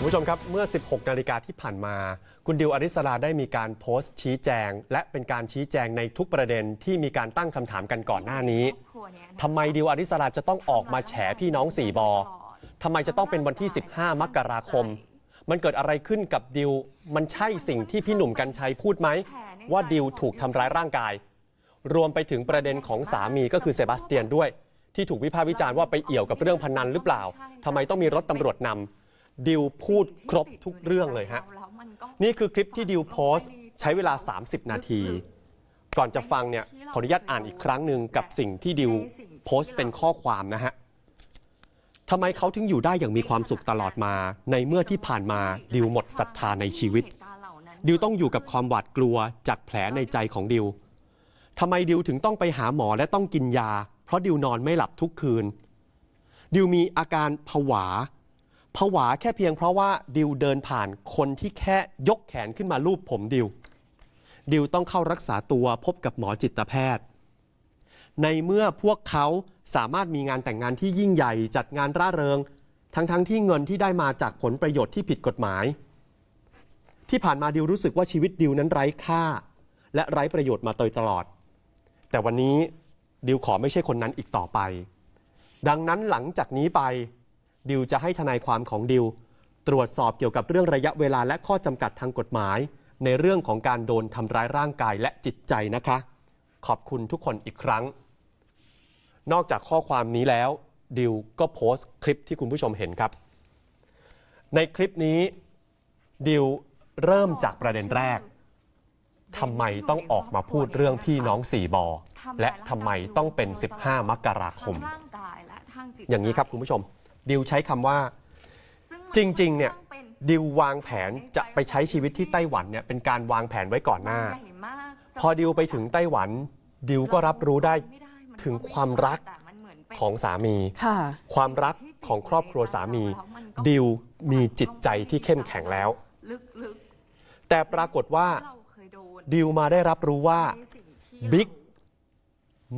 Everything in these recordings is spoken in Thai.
คุณผู้ชมครับ เมื่อ 16 นาฬิกาที่ผ่านมา คุณดิวอริสราได้มีการโพสต์ชี้แจง และเป็นการชี้แจงในทุกประเด็นที่มีการตั้งคำถามกันก่อนหน้านี้ทำไมดิวอริสราจะต้องออกมาแฉพี่น้องสี่บอทำไมจะต้องเป็นวันที่ 15 มกราคม มันเกิดอะไรขึ้นกับดิว มันใช่สิ่งที่พี่หนุ่มกัญชัยพูดไหม ว่าดิวถูกทำร้ายร่างกาย รวมไปถึงประเด็นของสามีก็คือเซบาสเตียนด้วย ที่ถูกวิพากษ์วิจารณ์ว่าไปเอี่ยวกับเรื่องพนันหรือเปล่าทำไมต้องมีรถตำรวจนำ ดิวพูดครบทุกเรื่องเลยฮะ นี่คือคลิปที่ดิวโพสต์ใช้เวลา 30 นาที ก่อนจะฟังเนี่ยขออนุญาตอ่านอีกครั้งหนึ่งกับสิ่งที่ดิวโพสต์เป็นข้อความนะฮะทำไมเขาถึงอยู่ได้อย่างมีความสุขตลอดมา ในเมื่อที่ผ่านมาดิวหมดศรัทธาในชีวิต ดิวต้องอยู่กับความหวาดกลัวจากแผลในใจของดิวทำไมดิวถึงต้องไปหาหมอและต้องกินยา เพราะดิวนอนไม่หลับทุกคืน ดิวมีอาการผวา ผวาแค่เพียงเพราะว่าดิวเดินผ่านคนที่แค่ยกแขนขึ้นมาลูบผมดิว ดิวต้องเข้ารักษาตัวพบกับหมอจิตแพทย์ ในเมื่อพวกเขาสามารถมีงานแต่งงานที่ยิ่งใหญ่จัดงานร่าเริง ทั้งๆทที่เงินที่ได้มาจากผลประโยชน์ที่ผิดกฎหมาย ที่ผ่านมาดิวรู้สึกว่าชีวิตดิวนั้นไร้ค่า และไร้ประโยชน์มาโดยตลอด แต่วันนี้ดิวขอไม่ใช่คนนั้นอีกต่อไป ดังนั้นหลังจากนี้ไป ดิวจะให้ทนายความของดิว ตรวจสอบเกี่ยวกับเรื่องระยะเวลาและข้อจำกัดทางกฎหมาย ในเรื่องของการโดนทำร้ายร่างกายและจิตใจนะคะ ขอบคุณทุกคนอีกครั้ง นอกจากข้อความนี้แล้วดิวก็โพสต์คลิปที่คุณผู้ชมเห็นครับ ในคลิปนี้ดิวเริ่มจากประเด็นแรกทำไมต้องออกมาพูดเรื่องพี่น้องสี่บอ และทำไมต้องเป็น 15 มกราคม อย่างนี้ครับคุณผู้ชม ดิวใช้คำว่า จริง ๆ เนี่ยดิววางแผนจะไปใช้ชีวิตที่ไต้หวันเนี่ยเป็นการวางแผนไว้ก่อนหน้า พอดิวไปถึงไต้หวัน ดิวก็รับรู้ได้ถึงความรักของสามีค่ะความรักของครอบครัวสามี ดิวมีจิตใจที่เข้มแข็งแล้วลึกแต่ปรากฏว่าๆเราเคยโดนดิวมาได้รับรู้ว่าในสิ่งที่บิ๊ก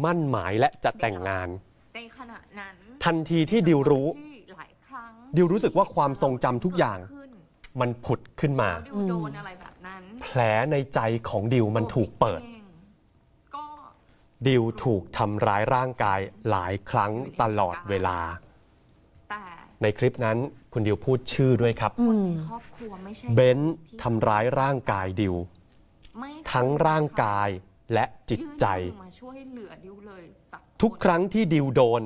มั่นหมายและจะแต่งงานในขณะนั้นทันทีที่ดิวรู้ที่หลายครั้ง ดิวรู้สึกว่าความทรงจำทุกอย่างขึ้นมันผุดขึ้นมาแล้วดิวโดนอะไรแบบนั้นแผลในใจของดิวมันถูกเปิดองก็ดิวถูกทำร้ายร่างกายหลายครั้งตลอดเวลา แต่ในคลิปนั้นคุณดิวพูดชื่อด้วยครับ คนในครอบครัวไม่ใช่เบนซ์ทำร้ายร่างกายดิว ไม่ทั้งร่างกายและจิตใจ ยื่นมือมาช่วยเหลือดิวเลยสักทุกครั้งที่ดิวโดน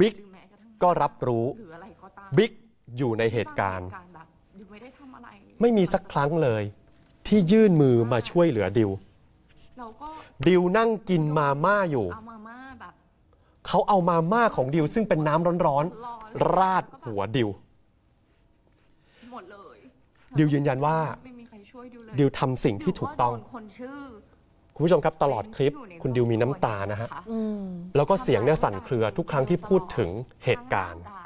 บิ๊กหรือแม้กระทั่งก็รับรู้ หรืออะไรก็ตาม บิ๊กอยู่ในเหตุการณ์แบบดิวไม่ได้ทำอะไรไม่มีสักครั้งเลย ที่ยื่นมือมาช่วยเหลือดิว เราก็ดิวนั่งกินมาม่าอยู่ เอามาม่าแบบเขาเอามาม่าของดิวซึ่งเป็นน้ำร้อนๆราดหัวดิว หมดเลยดิวยืนยันว่า ไม่มีใครช่วยดิวเลยดิวทำสิ่งที่ถูกต้องดิวโดนคนชื่อคุณผู้ชมครับตลอดคลิป คุณดิวมีน้ำตานะฮะ อืม แล้วก็เสียงเนี่ยสั่นเครือทุกครั้งที่พูดถึงเหตุการณ์ทั้งงกยและทางจิตใจ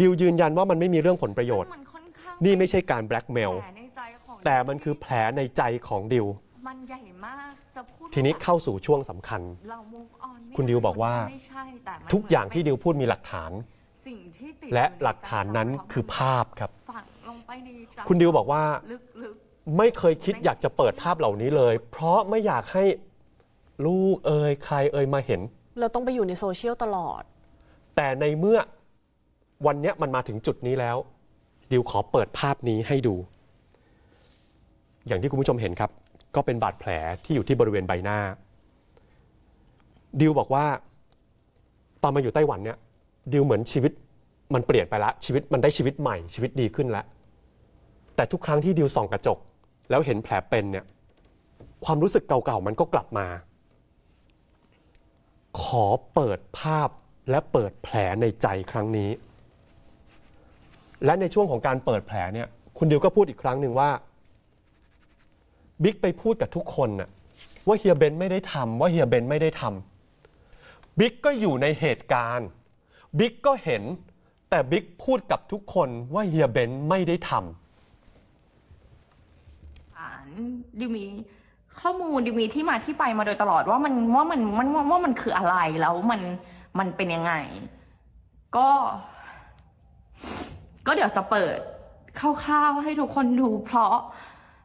ดิวยืนยันว่ามันไม่มีเรื่องผลประโยชน์ซึ่งมันค่อนข้างนี่ไม่ใช่การแบล็กเมล แผลในใจของแต่มันคือแผลในใจของดิว มันใหญ่มากจะพูดทีนี้เข้าสู่ช่วงสำคัญ เรา move on ไม่คุณดิวบอกว่า ไม่ใช่แต่มันทุกอย่างที่ดิวพูดมีหลักฐาน สิ่งที่ติดและอยู่ในหลักฐานนั้นใจเรคือภาพครับ ฝังลงไปในใจคุณดิวบอกว่าลึกไม่เคยคิดอยากจะเปิดภาพเหล่านี้เลย เพราะไม่อยากให้ลูกเอ่ยใครเอ่ยมาเห็น เราต้องไปอยู่ในโซเชียลตลอด แต่ในเมื่อ วันนี้มันมาถึงจุดนี้แล้ว ดิวขอเปิดภาพนี้ให้ดู อย่างที่คุณผู้ชมเห็นครับ ก็เป็นบาดแผลที่อยู่ที่บริเวณใบหน้า ดิวบอกว่าตอนมาอยู่ไต้หวันเนี่ย ดิวเหมือนชีวิตมันเปลี่ยนไปละชีวิตมันได้ชีวิตใหม่ชีวิตดีขึ้นแล้วแต่ทุกครั้งที่ดิวส่องกระจก แล้วเห็นแผลเป็นเนี่ย ความรู้สึกเก่าๆมันก็กลับมา ขอเปิดภาพและเปิดแผลในใจครั้งนี้ และในช่วงของการเปิดแผลเนี่ย คุณดิวก็พูดอีกครั้งหนึ่งว่าบิ๊กไปพูดกับทุกคนน่ะว่าเฮียเบนไม่ได้ทำว่าเฮียเบนไม่ได้ทำบิ๊กก็อยู่ในเหตุการณ์บิ๊กก็เห็น แต่บิ๊กพูดกับทุกคนว่าเฮียเบนไม่ได้ทำ อ่านดิวมีข้อมูลดิวมีที่มาที่ไปมาโดยตลอดว่ามันว่ามันมันว่าว่ามันคืออะไรแล้วมันมันเป็นยังไง ก็ ก็เดี๋ยวจะเปิดคร่าวๆให้ทุกคนดูเพราะ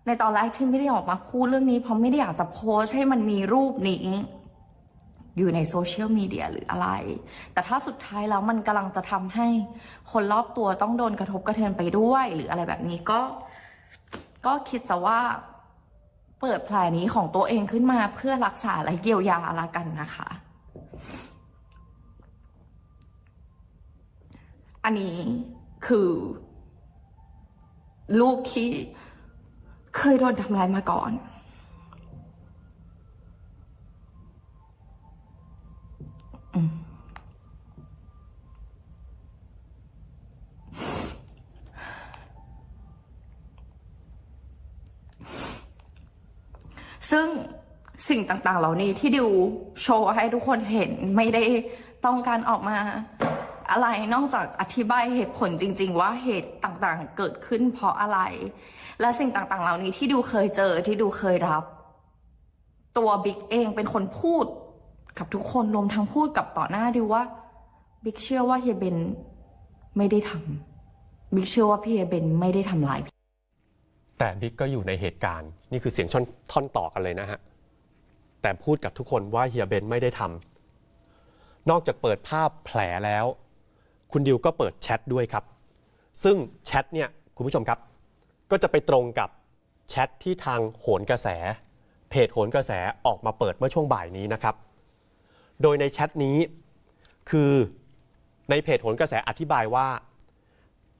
ในตอนแรกที่ไม่ได้ออกมาพูดเรื่องนี้เพราะไม่ได้อยากจะโพสให้มันมีรูปนี้ อยู่ในโซเชียลมีเดียหรืออะไร แต่ถ้าสุดท้ายแล้วมันกำลังจะทำให้คนรอบตัวต้องโดนกระทบกระเทือนไปด้วยหรืออะไรแบบนี้ก็ ก็คิดจะว่าเปิดแผลนี้ของตัวเองขึ้นมาเพื่อรักษาและเยียวยาละกันนะคะ อันนี้ คือ ลูกที่เคยโดนทำร้ายมาก่อน ซึ่งสิ่งต่างๆ เหล่านี้ที่ดิวโชว์ให้ทุกคนเห็นไม่ได้ต้องการออกมา อะไรนอกจากอธิบายเหตุผลจริง ๆ ว่าเหตุต่างๆเกิดขึ้นเพราะอะไร และสิ่งต่างๆ เหล่านี้ที่ดิวเคยเจอที่ดิวเคยรับ ตัวบิ๊กเองเป็นคนพูดกับทุกคนรวมทั้งพูดกับต่อหน้าดิวว่าบิ๊กเชื่อว่าเฮียเบนไม่ได้ทำบิ๊กเชื่อว่าพี่เฮียเบนไม่ได้ทำร้ายแต่บิ๊กก็อยู่ในเหตุการณ์ นี่คือเสียงช่อนท่อนต่อกันเลยนะฮะ แต่พูดกับทุกคนว่าเฮียเบนไม่ได้ทำนอกจากเปิดภาพแผลแล้ว คุณดิวก็เปิดแชทด้วยครับ ซึ่งแชทเนี่ยคุณผู้ชมครับ ก็จะไปตรงกับแชทที่ทางโหนกระแส เพจโหนกระแสออกมาเปิดเมื่อช่วงบ่ายนี้นะครับ โดยในแชทนี้คือในเพจโหนกระแสอธิบายว่า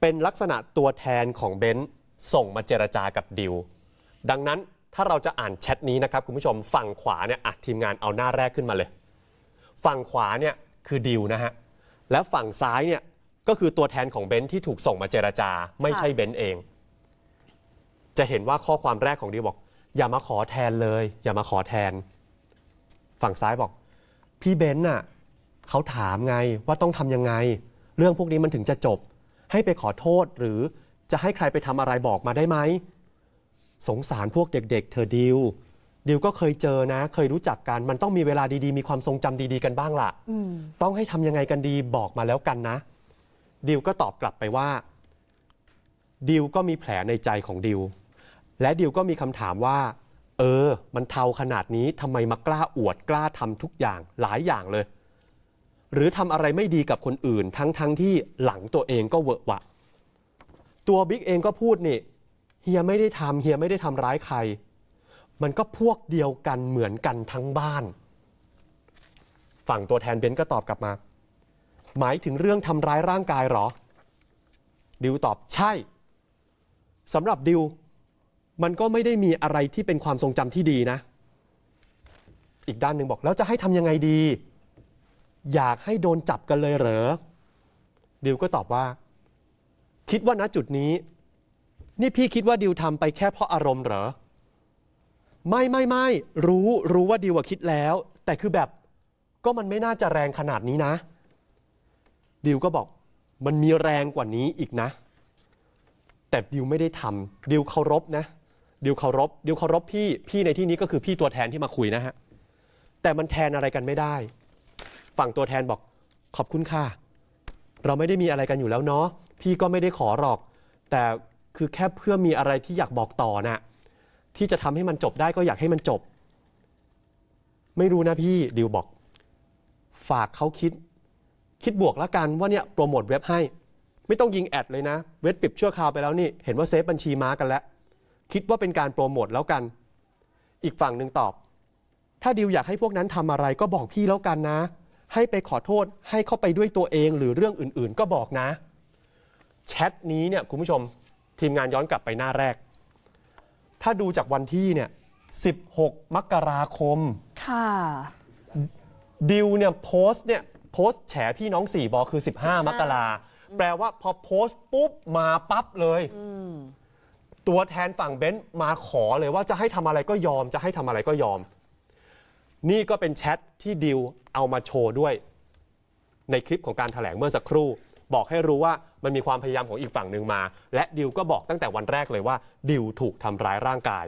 เป็นลักษณะตัวแทนของเบนซ์ส่งมาเจรจากับดิว ดังนั้นถ้าเราจะอ่านแชทนี้นะครับคุณผู้ชมฝั่งขวาเนี่ยทีมงานเอาหน้าแรกขึ้นมาเลย ฝั่งขวาเนี่ยคือดิวนะฮะ และฝั่งซ้ายเนี่ยก็คือตัวแทนของเบนซ์ที่ถูกส่งมาเจรจา ไม่ใช่เบนซ์เอง จะเห็นว่าข้อความแรกของดิวบอก อย่ามาขอแทนเลย อย่ามาขอแทน ฝั่งซ้ายบอก พี่เบนซ์น่ะเขาถามไงว่าต้องทำยังไง เรื่องพวกนี้มันถึงจะจบ ให้ไปขอโทษหรือจะให้ใครไปทำอะไรบอกมาได้ไหมสงสารพวกเด็ก ๆ เธอดิว ดิวก็เคยเจอนะ เคยรู้จักกันมันต้องมีเวลาดีๆ มีความทรงจำดีๆกันบ้างล่ะต้องให้ทำยังไงกันดีบอกมาแล้วกันนะ ดิวก็ตอบกลับไปว่า ดิวก็มีแผลในใจของดิว และดิวก็มีคำถามว่า เออ มันเทาขนาดนี้ทำไมมากล้าอวดกล้าทำทุกอย่างหลายอย่างเลย หรือทำอะไรไม่ดีกับคนอื่น ทั้งๆทที่หลังตัวเองก็เวอะหวะ ตัวบิ๊กเองก็พูดนี่เฮียไม่ได้ทำเฮียไม่ได้ทำร้ายใคร มันก็พวกเดียวกันเหมือนกันทั้งบ้าน ฝั่งตัวแทนเบนซ์ก็ตอบกลับมา หมายถึงเรื่องทำร้ายร่างกายหรอ ดิวตอบใช่สำหรับดิว มันก็ไม่ได้มีอะไรที่เป็นความทรงจำที่ดีนะ อีกด้านหนึ่งบอกแล้วจะให้ทำยังไงดี อยากให้โดนจับกันเลยเหรอ ดิวก็ตอบว่า คิดว่าณจุดนี้ นี่พี่คิดว่าดิวทำไปแค่เพราะอารมณ์เหรอ ไม่ไม่ไม่รู้รู้ว่าดิวคิดแล้ว แต่คือแบบก็มันไม่น่าจะแรงขนาดนี้นะ ดิวก็บอกมันมีแรงกว่านี้อีกนะ แต่ดิวไม่ได้ทำดิวเคารพนะ ดิวเคารพดิวเคารพพี่พี่ในที่นี้ก็คือพี่ตัวแทนที่มาคุยนะฮะแต่มันแทนอะไรกันไม่ได้ ฝั่งตัวแทนบอกขอบคุณค่ะ เราไม่ได้มีอะไรกันอยู่แล้วเนาะพี่ก็ไม่ได้ขอหรอก แต่คือแค่เพื่อมีอะไรที่อยากบอกต่อน่ะ ที่จะทำให้มันจบได้ก็อยากให้มันจบ ไม่รู้นะพี่ดิวบอก ฝากเขาคิด คิดบวกแล้วกันว่าเนี่ยโปรโมทเว็บให้ ไม่ต้องยิงแอดเลยนะ เว็บปิดชั่วคราวไปแล้วนี่ เห็นว่าเซฟบัญชีม้ากันแล้ว คิดว่าเป็นการโปรโมทแล้วกัน อีกฝั่งหนึ่งตอบ ถ้าดิวอยากให้พวกนั้นทำอะไรก็บอกพี่แล้วกันนะ ให้ไปขอโทษให้เข้าไปด้วยตัวเองหรือเรื่องอื่น ๆ ก็บอกนะแชทนี้เนี่ยคุณผู้ชมทีมงานย้อนกลับไปหน้าแรก ถ้าดูจากวันที่เนี่ย16 มกราคม ค่ะ ดิวเนี่ยโพสต์เนี่ยโพสต์แฉพี่น้องสี่บอคือ 15 มกราแปลว่าพอโพสต์ปุ๊บมาปั๊บเลย ตัวแทนฝั่งเบนซ์มาขอเลยว่าจะให้ทำอะไรก็ยอมจะให้ทำอะไรก็ยอม นี่ก็เป็นแชทที่ดิวเอามาโชว์ด้วย ในคลิปของการถแถลงเมื่อสักครู่ บอกให้รู้ว่า มันมีความพยายามของอีกฝั่งหนึ่งมา และดิวก็บอกตั้งแต่วันแรกเลยว่าดิวถูกทำร้ายร่างกาย